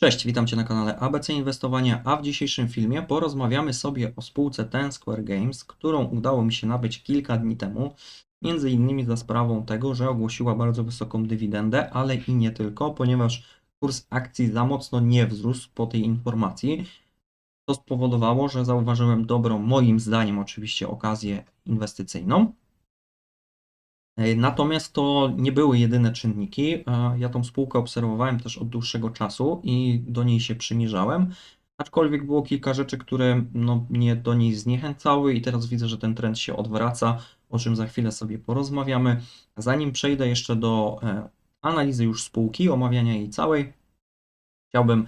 Cześć, witam Cię na kanale ABC Inwestowania, a w dzisiejszym filmie porozmawiamy sobie o spółce Ten Square Games, którą udało mi się nabyć kilka dni temu, między innymi za sprawą tego, że ogłosiła bardzo wysoką dywidendę, ale i nie tylko, ponieważ kurs akcji za mocno nie wzrósł po tej informacji. To spowodowało, że zauważyłem dobrą, moim zdaniem oczywiście, okazję inwestycyjną. E, Natomiast to nie były jedyne czynniki. E, Ja tą spółkę obserwowałem też od dłuższego czasu i do niej się przymierzałem. Aczkolwiek było kilka rzeczy, które no, mnie do niej zniechęcały, i teraz widzę, że ten trend się odwraca, o czym za chwilę sobie porozmawiamy. Zanim przejdę jeszcze do e, analizy już spółki, omawiania jej całej, chciałbym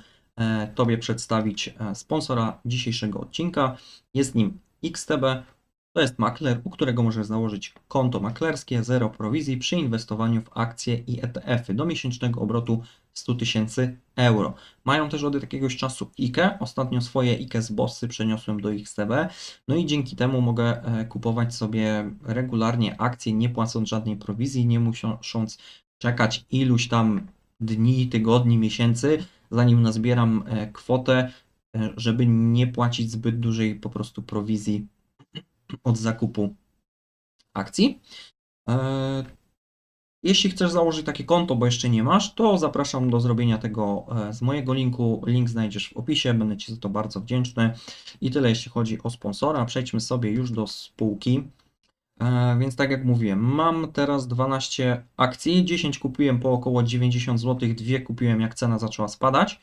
Tobie przedstawić sponsora dzisiejszego odcinka. Jest nim XTB. To jest makler, u którego możesz założyć konto maklerskie, zero prowizji przy inwestowaniu w akcje i ETF-y do miesięcznego obrotu 100 tysięcy euro. Mają też od jakiegoś czasu IKE. Ostatnio swoje IKE z Bossy przeniosłem do XTB. No i dzięki temu mogę e, kupować sobie regularnie akcje, nie płacąc żadnej prowizji, nie musząc czekać iluś tam dni, tygodni, miesięcy, zanim nazbieram e, kwotę, e, żeby nie płacić zbyt dużej po prostu prowizji od zakupu akcji. E, Jeśli chcesz założyć takie konto, bo jeszcze nie masz, to zapraszam do zrobienia tego e, z mojego linku. Link znajdziesz w opisie, będę Ci za to bardzo wdzięczny. I tyle jeśli chodzi o sponsora. Przejdźmy sobie już do spółki. E, Więc tak jak mówiłem, mam teraz 12 akcji, 10 kupiłem po około 90 zł, dwie kupiłem jak cena zaczęła spadać.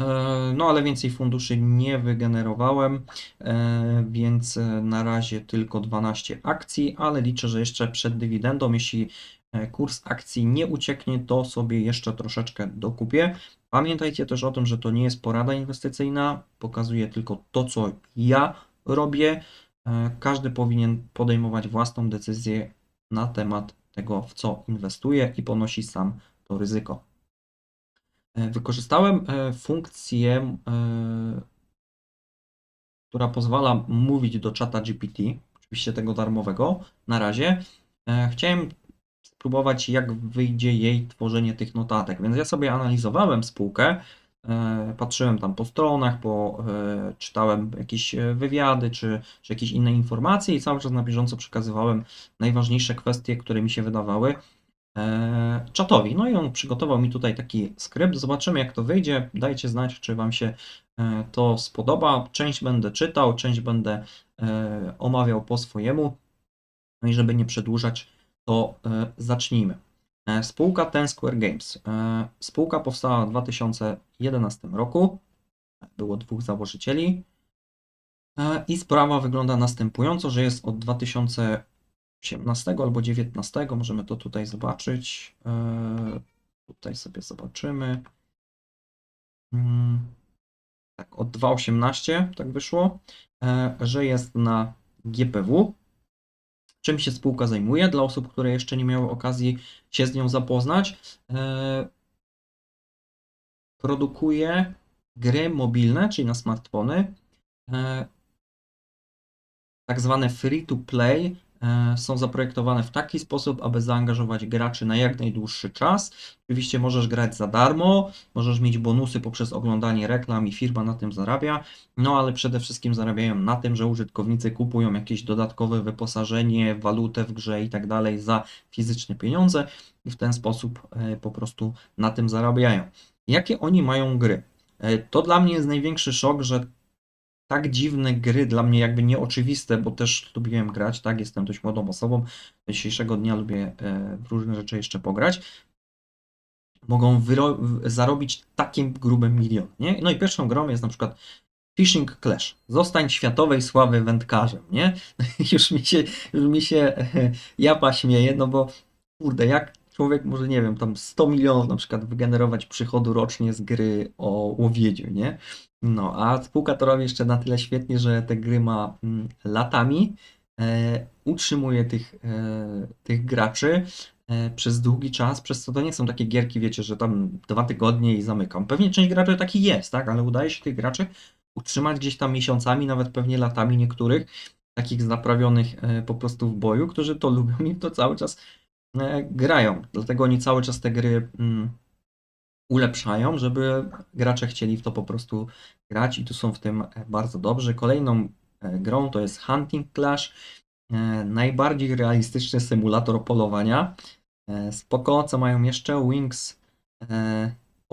E, No ale więcej funduszy nie wygenerowałem, e, więc e, na razie tylko 12 akcji, ale liczę, że jeszcze przed dywidendą, jeśli kurs akcji nie ucieknie, to sobie jeszcze troszeczkę dokupię. Pamiętajcie też o tym, że to nie jest porada inwestycyjna, pokazuję tylko to, co ja robię. Każdy powinien podejmować własną decyzję na temat tego, w co inwestuje i ponosi sam to ryzyko. E, Wykorzystałem e, funkcję, e, która pozwala mówić do czata GPT, oczywiście tego darmowego na razie. Chciałem spróbować, jak wyjdzie jej tworzenie tych notatek, więc ja sobie analizowałem spółkę, patrzyłem tam po stronach, po, czytałem jakieś wywiady czy, czy jakieś inne informacje i cały czas na bieżąco przekazywałem najważniejsze kwestie, które mi się wydawały czatowi. No i on przygotował mi tutaj taki skrypt. Zobaczymy, jak to wyjdzie. Dajcie znać, czy Wam się e, to spodoba. Część będę czytał, część będę e, omawiał po swojemu. No i żeby nie przedłużać, to e, zacznijmy. E, Spółka Ten Square Games. E, Spółka powstała w 2011 roku. Było dwóch założycieli. E, I sprawa wygląda następująco, że jest od 2018 albo 2019. Możemy to tutaj zobaczyć. E, Tutaj sobie zobaczymy. Mm, Tak, od 2018 tak wyszło, e, że jest na GPW. Czym się spółka zajmuje? Dla osób, które jeszcze nie miały okazji się z nią zapoznać, e, produkuje gry mobilne, czyli na smartfony, tak zwane free to play są zaprojektowane w taki sposób, aby zaangażować graczy na jak najdłuższy czas. Oczywiście możesz grać za darmo, możesz mieć bonusy poprzez oglądanie reklam i firma na tym zarabia, no ale przede wszystkim zarabiają na tym, że użytkownicy kupują jakieś dodatkowe wyposażenie, walutę w grze i tak dalej za fizyczne pieniądze i w ten sposób e, po prostu na tym zarabiają. Jakie oni mają gry? E, To dla mnie jest największy szok, że tak dziwne gry dla mnie jakby nieoczywiste, bo też lubiłem grać, tak, jestem dość młodą osobą, dzisiejszego dnia lubię e, w różne rzeczy jeszcze pograć, mogą zarobić takim grubym milion, nie? No i pierwszą grą jest na przykład Fishing Clash. Zostań światowej sławy wędkarzem, nie? Już mi się, już mi się japa śmieje, no bo kurde, jak człowiek może, nie wiem, tam 100 milionów na przykład wygenerować przychodu rocznie z gry o łowiedziu, nie? No, a spółka to robi jeszcze na tyle świetnie, że te gry ma mm, latami, e, utrzymuje tych, e, tych graczy e, przez długi czas, przez co to nie są takie gierki, wiecie, że tam dwa tygodnie i zamykam. Pewnie część graczy taki jest, tak, ale udaje się tych graczy utrzymać gdzieś tam miesiącami, nawet pewnie latami niektórych, takich zaprawionych e, po prostu w boju, którzy to lubią i to cały czas e, grają. Dlatego oni cały czas te gry mm, ulepszają, żeby gracze chcieli w to po prostu grać i tu są w tym e, bardzo dobrzy. Kolejną e, grą to jest Hunting Clash, e, najbardziej realistyczny symulator polowania. Spoko, co mają jeszcze? Wings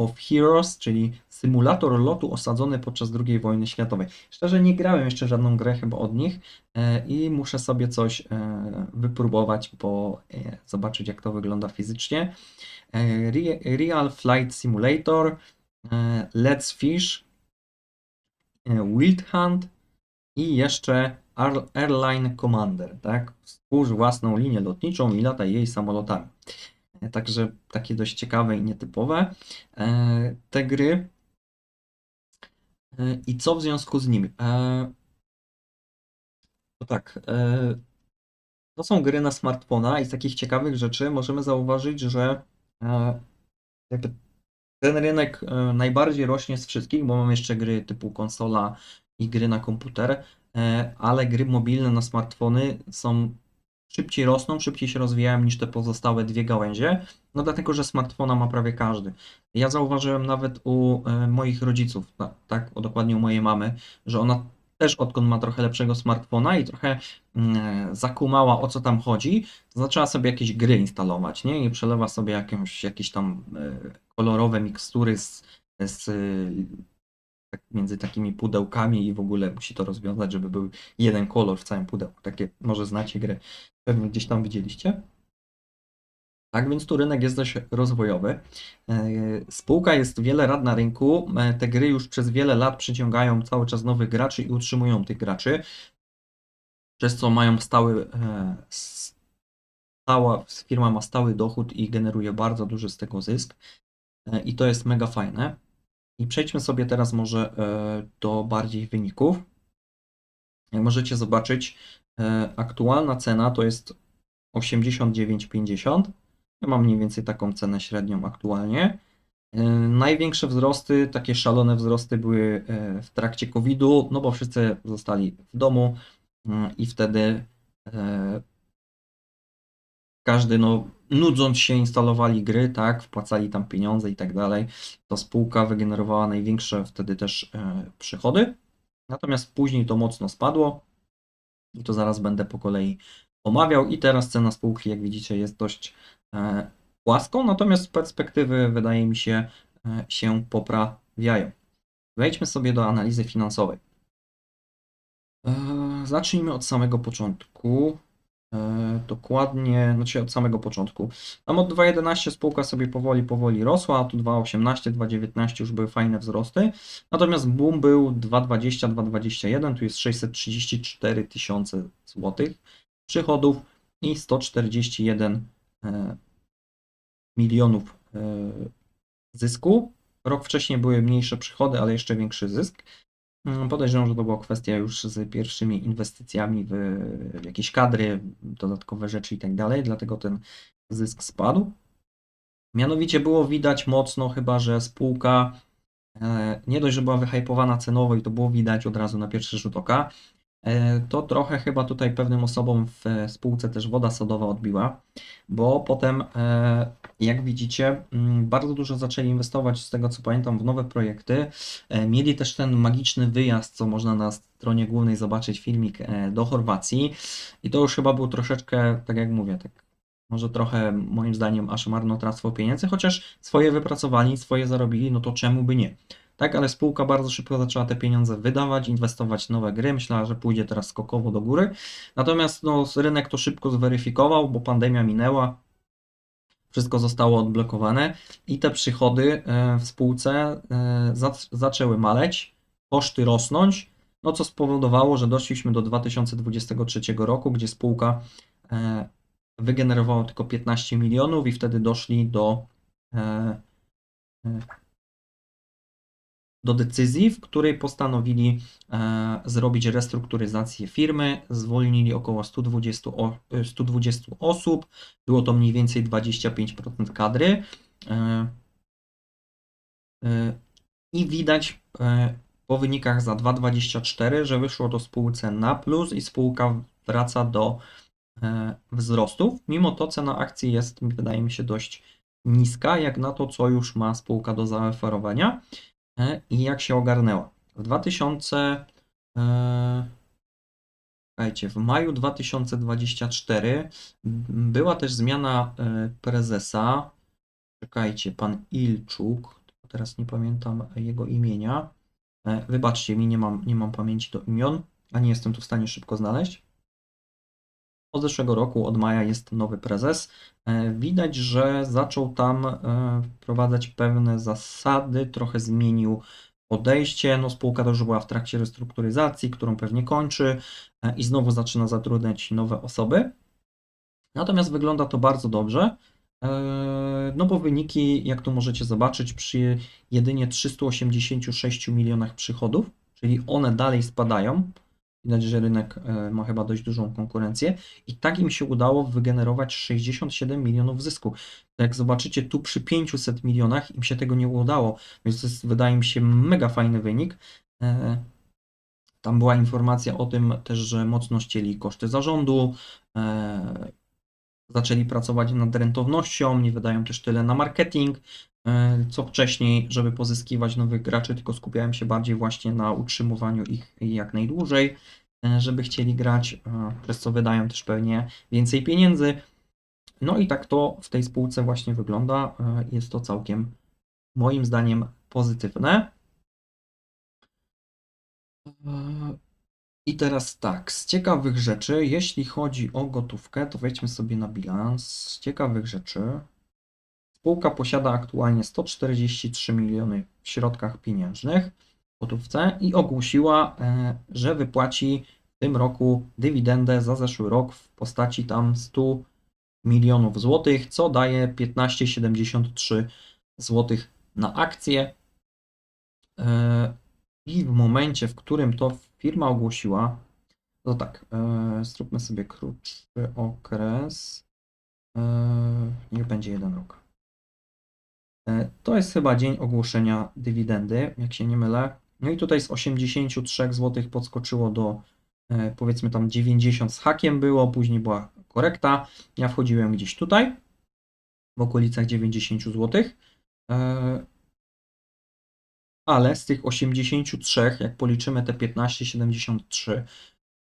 of Heroes, czyli symulator lotu osadzony podczas II wojny światowej. Szczerze nie grałem jeszcze żadną grę chyba od nich e, i muszę sobie coś e, wypróbować, bo e, zobaczyć jak to wygląda fizycznie. Re- Real Flight Simulator, Let's Fish, Wild Hunt i jeszcze Airline Commander, tak? Stwórz własną linię lotniczą i lataj jej samolotami. Także takie dość ciekawe i nietypowe e, te gry. E, I co w związku z nimi? To tak, to są gry na smartfona i z takich ciekawych rzeczy możemy zauważyć, że ten rynek najbardziej rośnie z wszystkich, bo mam jeszcze gry typu konsola i gry na komputer, ale gry mobilne na smartfony są szybciej rosną, szybciej się rozwijają niż te pozostałe dwie gałęzie, no dlatego, że smartfona ma prawie każdy. Ja zauważyłem nawet u e, moich rodziców, ta- tak, dokładnie u mojej mamy, że ona też odkąd ma trochę lepszego smartfona i trochę mm, zakumała o co tam chodzi, zaczęła sobie jakieś gry instalować, nie? I przelewa sobie jakąś, jakieś tam e, kolorowe mikstury z, z tak między takimi pudełkami i w ogóle musi to rozwiązać, żeby był jeden kolor w całym pudełku. Takie może znacie grę, pewnie gdzieś tam widzieliście. Tak więc tu rynek jest dość rozwojowy. E, Spółka jest wiele lat na rynku. E, Te gry już przez wiele lat przyciągają cały czas nowych graczy i utrzymują tych graczy, przez co mają stały, e, stała, firma ma stały dochód i generuje bardzo duży z tego zysk. I to jest mega fajne. I przejdźmy sobie teraz może e, do bardziej wyników. Jak możecie zobaczyć, e, aktualna cena to jest 89,50. Ja mam mniej więcej taką cenę średnią aktualnie. E, Największe wzrosty, takie szalone wzrosty były w trakcie COVID-u, no bo wszyscy zostali w domu mm, i wtedy każdy, no, nudząc się, instalowali gry, tak, wpłacali tam pieniądze i tak dalej. To spółka wygenerowała największe wtedy też e, przychody. Natomiast później to mocno spadło i to zaraz będę po kolei omawiał. I teraz cena spółki, jak widzicie, jest dość e, płaską, natomiast z perspektywy wydaje mi się e, się poprawiają. Wejdźmy sobie do analizy finansowej. E, Zacznijmy od samego początku. E, Dokładnie, znaczy od samego początku. Tam od 2.11 spółka sobie powoli, powoli rosła, a tu 2.18, 2.19 już były fajne wzrosty. Natomiast boom był 2.20, 2.21, tu jest 634 tysiące złotych przychodów i 141 e, milionów e, zysku. Rok wcześniej były mniejsze przychody, ale jeszcze większy zysk. Mm, Podejrzewam, że to była kwestia już z pierwszymi inwestycjami w, jakieś kadry, dodatkowe rzeczy i tak dalej, dlatego ten zysk spadł. Mianowicie było widać mocno chyba, że spółka e, nie dość, że była wyhypowana cenowo i to było widać od razu na pierwszy rzut oka, to trochę chyba tutaj pewnym osobom w e, spółce też woda sodowa odbiła, bo potem, e, jak widzicie, mm, bardzo dużo zaczęli inwestować, z tego co pamiętam, w nowe projekty. E, Mieli też ten magiczny wyjazd, co można na stronie głównej zobaczyć filmik e, do Chorwacji. I to już chyba był troszeczkę, tak jak mówię, tak może trochę moim zdaniem aż marnotrawstwo pieniędzy, chociaż swoje wypracowali, swoje zarobili, no to czemu by nie? Tak, ale spółka bardzo szybko zaczęła te pieniądze wydawać, inwestować w nowe gry. Myślała, że pójdzie teraz skokowo do góry. Natomiast no, rynek to szybko zweryfikował, bo pandemia minęła, wszystko zostało odblokowane i te przychody e, w spółce e, zac- zaczęły maleć, koszty rosnąć, no co spowodowało, że doszliśmy do 2023 roku, gdzie spółka e, wygenerowała tylko 15 milionów i wtedy doszli do, do decyzji, w której postanowili e, zrobić restrukturyzację firmy, zwolnili około 120, o, e, 120 osób, było to mniej więcej 25% kadry. E, I widać po wynikach za 2,24, że wyszło to spółce na plus i spółka wraca do wzrostów. Mimo to cena akcji jest, wydaje mi się, dość niska, jak na to, co już ma spółka do zaoferowania i jak się ogarnęła. W 2000, e, słuchajcie, w maju 2024 m, była też zmiana e, prezesa. Czekajcie, pan Ilczuk, teraz nie pamiętam jego imienia. E, Wybaczcie mi, nie mam, nie mam pamięci do imion, a nie jestem tu w stanie szybko znaleźć. Od zeszłego roku, od maja jest nowy prezes. E, Widać, że zaczął tam e, wprowadzać pewne zasady, trochę zmienił podejście. No, spółka też była w trakcie restrukturyzacji, którą pewnie kończy e, i znowu zaczyna zatrudniać nowe osoby. Natomiast wygląda to bardzo dobrze. No bo wyniki, jak tu możecie zobaczyć, przy jedynie 386 milionach przychodów, czyli one dalej spadają. Widać, że rynek e, ma chyba dość dużą konkurencję i tak im się udało wygenerować 67 milionów zysku. Jak zobaczycie, tu przy 500 milionach im się tego nie udało, więc to jest, wydaje mi się, mega fajny wynik. E, Tam była informacja o tym też, że mocno ścieli koszty zarządu, e, zaczęli pracować nad rentownością, nie wydają też tyle na marketing, co wcześniej, żeby pozyskiwać nowych graczy, tylko skupiałem się bardziej właśnie na utrzymywaniu ich jak najdłużej, e, żeby chcieli grać, e, przez co wydają też pewnie więcej pieniędzy. No i tak to w tej spółce właśnie wygląda. e, Jest to całkiem moim zdaniem pozytywne. E, I teraz tak, z ciekawych rzeczy, jeśli chodzi o gotówkę, to wejdźmy sobie na bilans. Z ciekawych rzeczy, spółka posiada aktualnie 143 miliony w środkach pieniężnych w gotówce i ogłosiła, e, że wypłaci w tym roku dywidendę za zeszły rok w postaci tam 100 milionów złotych, co daje 15,73 złotych na akcję. E, I w momencie, w którym to firma ogłosiła, to tak, e, zróbmy sobie krótszy okres. Niech będzie jeden rok. E, to jest chyba dzień ogłoszenia dywidendy, jak się nie mylę. No i tutaj z 83 zł podskoczyło do e, powiedzmy tam 90 z hakiem było, później była korekta. Ja wchodziłem gdzieś tutaj, w okolicach 90 zł. E, ale z tych 83, jak policzymy te 15,73,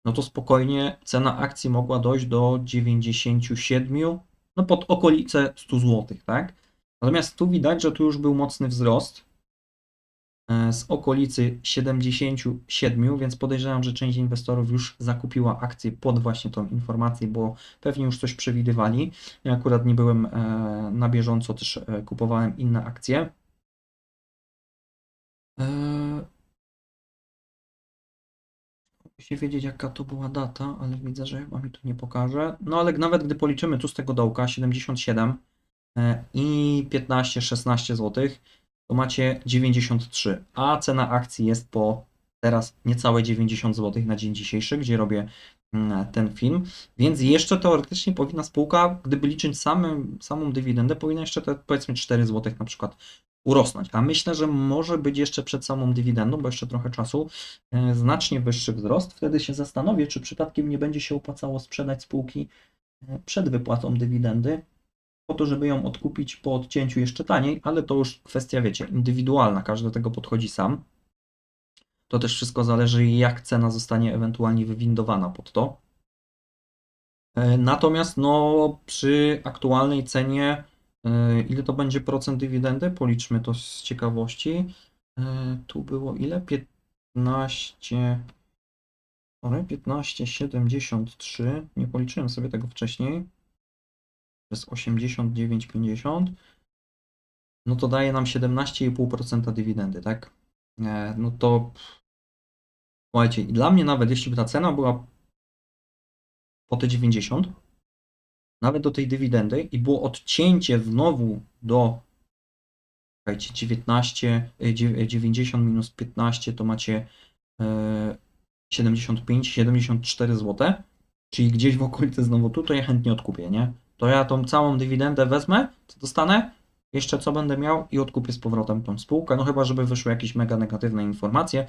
no to spokojnie cena akcji mogła dojść do 97, no pod okolice 100 zł, tak? Natomiast tu widać, że tu już był mocny wzrost e, z okolicy 77, więc podejrzewam, że część inwestorów już zakupiła akcje pod właśnie tą informację, bo pewnie już coś przewidywali. Ja akurat nie byłem e, na bieżąco, też e, kupowałem inne akcje. Musi wiedzieć, jaka to była data, ale widzę, że chyba mi tu nie pokaże. No ale nawet gdy policzymy tu z tego dołka 77 e, i 15-16 zł, to macie 93, a cena akcji jest po teraz niecałe 90 zł na dzień dzisiejszy, gdzie robię mm, ten film, więc jeszcze teoretycznie powinna spółka, gdyby liczyć samym, samą dywidendę, powinna jeszcze te powiedzmy 4 zł na przykład urosnąć. A myślę, że może być jeszcze przed samą dywidendą, bo jeszcze trochę czasu, e, znacznie wyższy wzrost. Wtedy się zastanowię, czy przypadkiem nie będzie się opłacało sprzedać spółki e, przed wypłatą dywidendy, po to, żeby ją odkupić po odcięciu jeszcze taniej, ale to już kwestia, wiecie, indywidualna, każdy do tego podchodzi sam. To też wszystko zależy, jak cena zostanie ewentualnie wywindowana pod to. E, Natomiast no, przy aktualnej cenie, e, ile to będzie procent dywidendy? Policzmy to z ciekawości. E, Tu było ile? 15. Sorry, 15,73. Nie policzyłem sobie tego wcześniej. Jest 89,50. No to daje nam 17,5% dywidendy, tak? E, No to słuchajcie, i dla mnie nawet jeśli by ta cena była po te 90, nawet do tej dywidendy i było odcięcie znowu do słuchajcie, 19, y, dziew- 90 minus 15 to macie e, 75, 74 zł, czyli gdzieś w okolicy znowu tu, to ja chętnie odkupię, nie? To ja tą całą dywidendę wezmę, co dostanę, jeszcze co będę miał i odkupię z powrotem tą spółkę, no chyba, żeby wyszły jakieś mega negatywne informacje,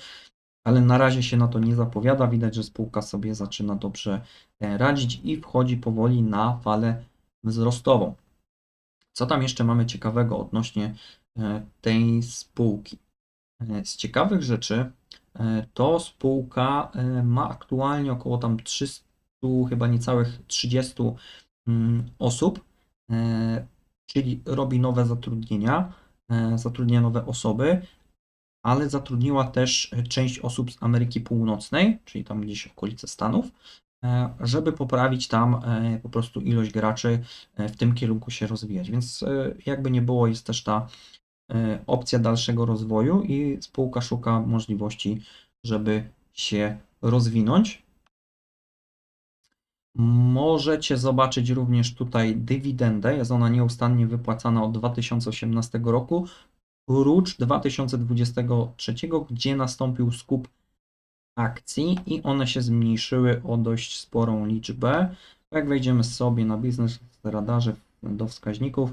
ale na razie się na to nie zapowiada. Widać, że spółka sobie zaczyna dobrze e, radzić i wchodzi powoli na falę wzrostową. Co tam jeszcze mamy ciekawego odnośnie e, tej spółki? E, Z ciekawych rzeczy to spółka ma aktualnie około tam 300, chyba niecałych 30 mm, osób, e, czyli robi nowe zatrudnienia, e, zatrudnia nowe osoby, ale zatrudniła też część osób z Ameryki Północnej, czyli tam gdzieś okolice Stanów, e, żeby poprawić tam po prostu ilość graczy w tym kierunku się rozwijać. Więc jakby nie było, jest też ta opcja dalszego rozwoju i spółka szuka możliwości, żeby się rozwinąć. Możecie zobaczyć również tutaj dywidendę. Jest ona nieustannie wypłacana od 2018 roku, prócz 2023, gdzie nastąpił skup akcji i one się zmniejszyły o dość sporą liczbę. Jak wejdziemy sobie na biznes radarze do wskaźników,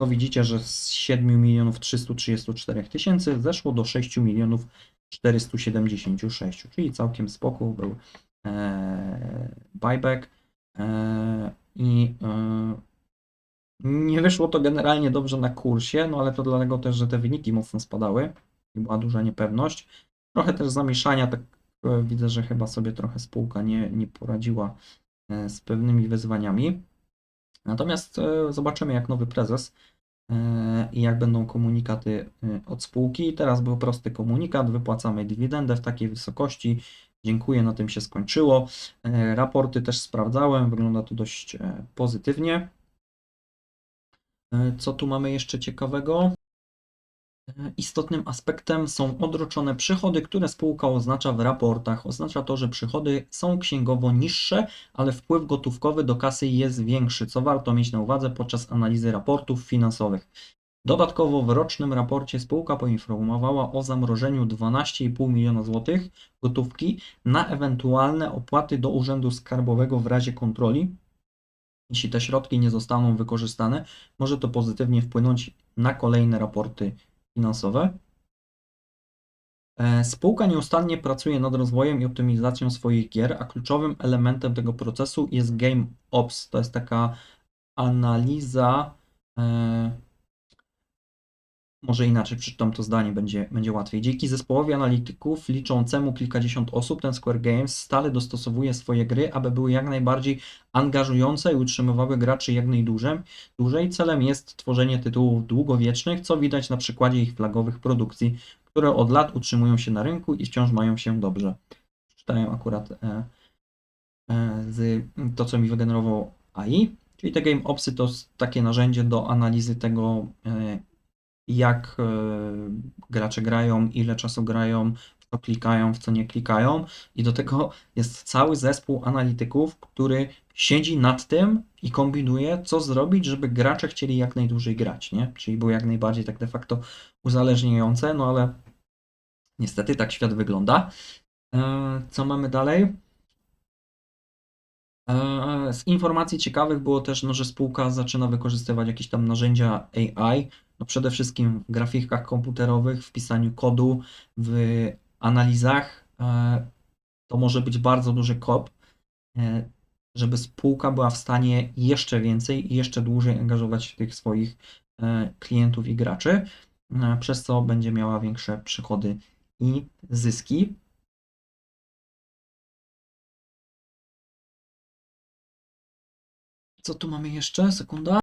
to widzicie, że z 7 milionów 334 tysięcy zeszło do 6 milionów 476, czyli całkiem spoko był e, buyback i e, nie wyszło to generalnie dobrze na kursie, no ale to dlatego też, że te wyniki mocno spadały i była duża niepewność. Trochę też zamieszania, tak e, widzę, że chyba sobie trochę spółka nie, nie poradziła e, z pewnymi wyzwaniami. Natomiast e, zobaczymy, jak nowy prezes e, i jak będą komunikaty e, od spółki. Teraz był prosty komunikat, wypłacamy dywidendę w takiej wysokości. Dziękuję, na tym się skończyło. E, Raporty też sprawdzałem, wygląda to dość e, pozytywnie. E, Co tu mamy jeszcze ciekawego? Istotnym aspektem są odroczone przychody, które spółka oznacza w raportach. Oznacza to, że przychody są księgowo niższe, ale wpływ gotówkowy do kasy jest większy, co warto mieć na uwadze podczas analizy raportów finansowych. Dodatkowo w rocznym raporcie spółka poinformowała o zamrożeniu 12,5 miliona złotych gotówki na ewentualne opłaty do Urzędu Skarbowego w razie kontroli. Jeśli te środki nie zostaną wykorzystane, może to pozytywnie wpłynąć na kolejne raporty finansowe. E, Spółka nieustannie pracuje nad rozwojem i optymizacją swoich gier, a kluczowym elementem tego procesu jest Game Ops. To jest taka analiza. Może inaczej przeczytam to zdanie, będzie, będzie łatwiej. Dzięki zespołowi analityków liczącemu kilkadziesiąt osób, ten Square Games stale dostosowuje swoje gry, aby były jak najbardziej angażujące i utrzymywały graczy jak najdłużej. Dłużej celem jest tworzenie tytułów długowiecznych, co widać na przykładzie ich flagowych produkcji, które od lat utrzymują się na rynku i wciąż mają się dobrze. Przeczytałem akurat e, e, z to, co mi wygenerował AI, czyli te Game Opsy to takie narzędzie do analizy tego, e, jak e, gracze grają, ile czasu grają, w co klikają, w co nie klikają. I do tego jest cały zespół analityków, który siedzi nad tym i kombinuje, co zrobić, żeby gracze chcieli jak najdłużej grać, nie? Czyli było jak najbardziej tak de facto uzależniające, no ale niestety tak świat wygląda. E, Co mamy dalej? E, Z informacji ciekawych było też, no, że spółka zaczyna wykorzystywać jakieś tam narzędzia AI, no przede wszystkim w grafikach komputerowych, w pisaniu kodu, w analizach. E, To może być bardzo duży kop, e, żeby spółka była w stanie jeszcze więcej i jeszcze dłużej angażować tych swoich e, klientów i graczy, przez co będzie miała większe przychody i zyski. Co tu mamy jeszcze? Sekunda.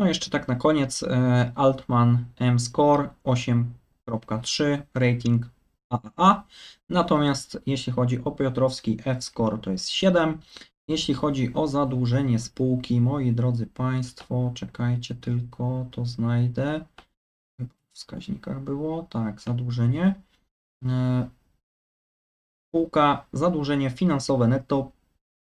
No jeszcze tak na koniec. e, Altman M-Score 8.3, rating AAA. Natomiast jeśli chodzi o Piotrowski F-Score to jest 7. Jeśli chodzi o zadłużenie spółki, moi drodzy Państwo, czekajcie tylko, to znajdę. W wskaźnikach było. Tak, zadłużenie. E, Spółka zadłużenie finansowe netto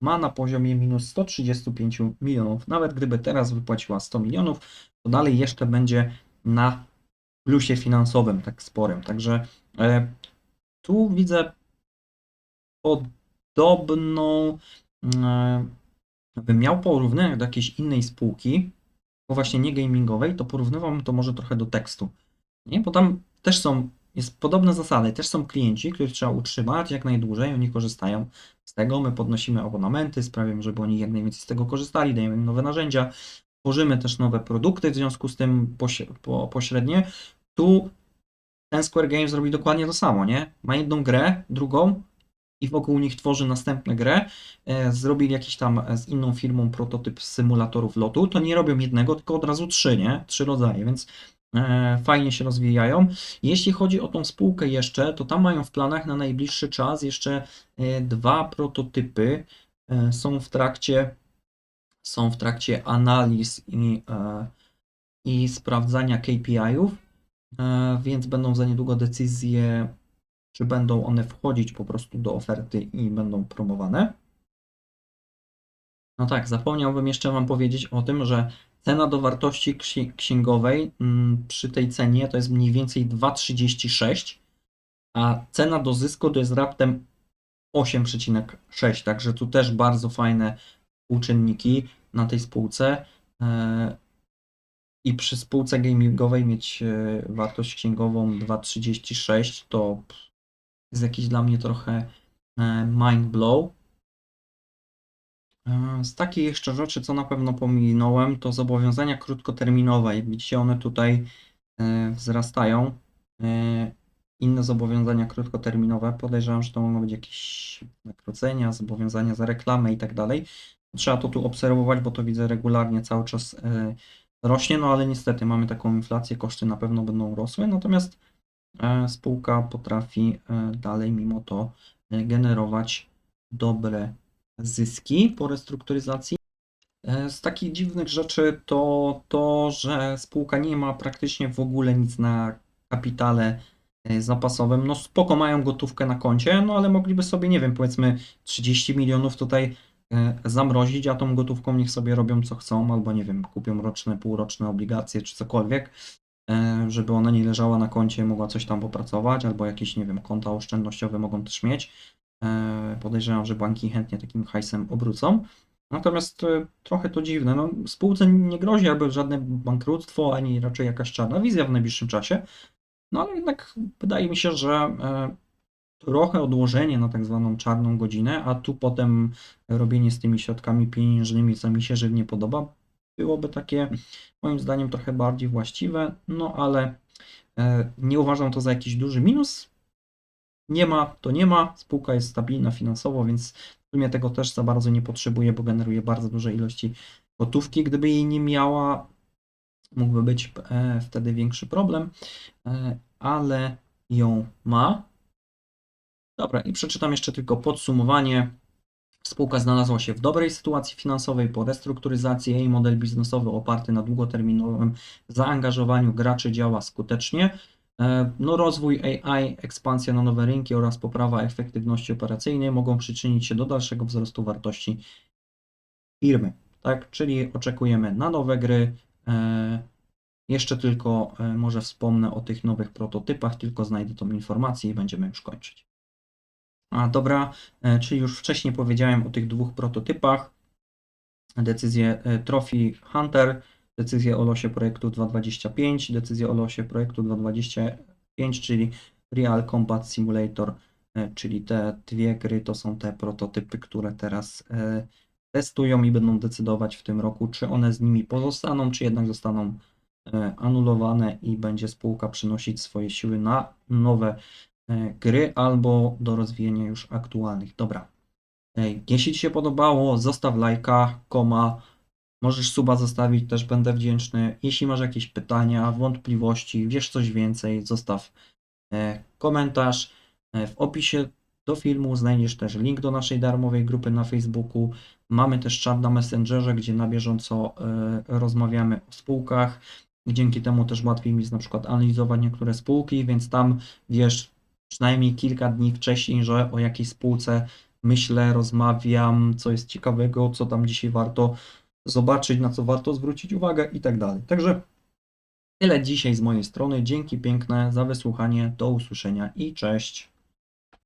ma na poziomie minus 135 milionów. Nawet gdyby teraz wypłaciła 100 milionów, to dalej jeszcze będzie na plusie finansowym tak sporym. Także e, tu widzę podobną, e, bym miał porównać do jakiejś innej spółki, bo właśnie nie gamingowej, to porównywam to może trochę do tekstu. Nie? Bo tam też są, jest podobne zasady, też są klienci, których trzeba utrzymać jak najdłużej, oni korzystają z tego, my podnosimy abonamenty, sprawiamy, żeby oni jak najwięcej z tego korzystali, dajemy im nowe narzędzia, tworzymy też nowe produkty, w związku z tym poś- po, pośrednie. Tu ten Square Games robi dokładnie to samo, nie? Ma jedną grę, drugą i wokół nich tworzy następną grę. E, Zrobili jakiś tam e, z inną firmą prototyp symulatorów lotu. To nie robią jednego, tylko od razu trzy, nie? Trzy rodzaje, więc fajnie się rozwijają. Jeśli chodzi o tą spółkę jeszcze, to tam mają w planach na najbliższy czas jeszcze e, dwa prototypy. E, Są w trakcie są w trakcie analiz i, e, i sprawdzania KPI-ów, e, więc będą za niedługo decyzje, czy będą one wchodzić po prostu do oferty i będą promowane. No tak, zapomniałbym jeszcze Wam powiedzieć o tym, że cena do wartości ksi- księgowej mm, przy tej cenie to jest mniej więcej 2,36, a cena do zysku to jest raptem 8,6, także tu też bardzo fajne współczynniki na tej spółce. E, I przy spółce gamingowej mieć e, wartość księgową 2,36 to jest jakiś dla mnie trochę e, mind blow. E, Z takiej jeszcze rzeczy, co na pewno pominąłem, to zobowiązania krótkoterminowe. Jak widzicie, one tutaj e, wzrastają. E, Inne zobowiązania krótkoterminowe, podejrzewam, że to mogą być jakieś nakrócenia, zobowiązania za reklamę i tak dalej. Trzeba to tu obserwować, bo to widzę regularnie cały czas rośnie, no ale niestety mamy taką inflację, koszty na pewno będą rosły, natomiast spółka potrafi dalej mimo to generować dobre zyski po restrukturyzacji. E, Z takich dziwnych rzeczy to to, że spółka nie ma praktycznie w ogóle nic na kapitale e, zapasowym. No spoko mają gotówkę na koncie, no ale mogliby sobie, nie wiem, powiedzmy 30 milionów tutaj e, zamrozić, a tą gotówką niech sobie robią co chcą, albo nie wiem, kupią roczne, półroczne obligacje czy cokolwiek, żeby ona nie leżała na koncie, mogła coś tam popracować, albo jakieś, nie wiem, konta oszczędnościowe mogą też mieć. E, Podejrzewam, że banki chętnie takim hajsem obrócą. Natomiast e, trochę to dziwne. No, spółce nie grozi jakby żadne bankructwo, ani raczej jakaś czarna wizja w najbliższym czasie. No ale jednak wydaje mi się, że e, trochę odłożenie na tak zwaną czarną godzinę, a tu potem robienie z tymi środkami pieniężnymi, co mi się żywnie podoba, byłoby takie moim zdaniem trochę bardziej właściwe, no ale nie uważam to za jakiś duży minus. Nie ma, to nie ma. Spółka jest stabilna finansowo, więc w sumie tego też za bardzo nie potrzebuje, bo generuje bardzo duże ilości gotówki. Gdyby jej nie miała, mógłby być e, wtedy większy problem, e, ale ją ma. Dobra, i przeczytam jeszcze tylko podsumowanie. Spółka znalazła się w dobrej sytuacji finansowej po restrukturyzacji. Jej model biznesowy oparty na długoterminowym zaangażowaniu graczy działa skutecznie. E, No, rozwój AI, ekspansja na nowe rynki oraz poprawa efektywności operacyjnej mogą przyczynić się do dalszego wzrostu wartości firmy. Tak, czyli oczekujemy na nowe gry. E, Jeszcze tylko e, może wspomnę o tych nowych prototypach, tylko znajdę tą informację i będziemy już kończyć. A dobra, czyli już wcześniej powiedziałem o tych dwóch prototypach. Decyzję Trophy Hunter, decyzję o losie projektu 2.25, decyzję o losie projektu 2.25, czyli Real Combat Simulator, e, czyli te dwie gry to są te prototypy, które teraz e, testują i będą decydować w tym roku, czy one z nimi pozostaną, czy jednak zostaną e, anulowane i będzie spółka przynosić swoje siły na nowe gry albo do rozwijania już aktualnych. Dobra. Jeśli Ci się podobało, zostaw lajka, koma. Możesz suba zostawić, też będę wdzięczny. Jeśli masz jakieś pytania, wątpliwości, wiesz coś więcej, zostaw e, komentarz. E, W opisie do filmu znajdziesz też link do naszej darmowej grupy na Facebooku. Mamy też czat na Messengerze, gdzie na bieżąco e, rozmawiamy o spółkach. Dzięki temu też łatwiej mi jest na przykład analizować niektóre spółki, więc tam wiesz przynajmniej kilka dni wcześniej, że o jakiej spółce myślę, rozmawiam, co jest ciekawego, co tam dzisiaj warto zobaczyć, na co warto zwrócić uwagę i tak dalej. Także tyle dzisiaj z mojej strony. Dzięki piękne za wysłuchanie. Do usłyszenia i cześć.